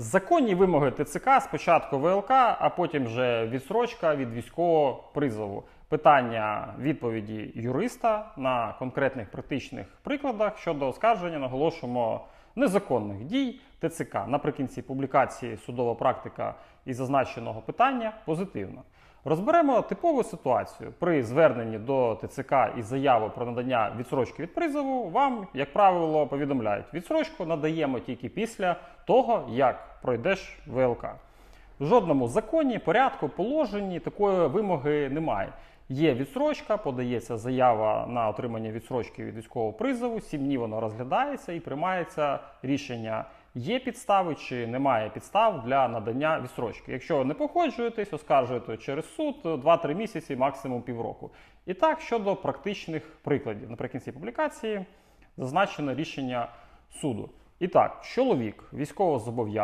Законні вимоги ТЦК спочатку ВЛК, а потім вже відсрочка від військового призову. Питання відповіді юриста на конкретних практичних прикладах щодо оскарження наголошуємо незаконних дій ТЦК. Наприкінці публікації судова практика із зазначеного питання позитивна. Розберемо типову ситуацію. При зверненні до ТЦК із заявою про надання відсрочки від призову вам, як правило, повідомляють, відсрочку надаємо тільки після того, як пройдеш ВЛК. В жодному законі, порядку, положенні такої вимоги немає. Є відсрочка, подається заява на отримання відсрочки від військового призову, сім днів воно розглядається і приймається рішення, є підстави чи немає підстав для надання відсрочки. Якщо не походжуєтесь, оскаржуєте через суд 2-3 місяці, максимум півроку. І так щодо практичних прикладів. Наприкінці публікації зазначено рішення суду. І так, чоловік військовозобов'язаний.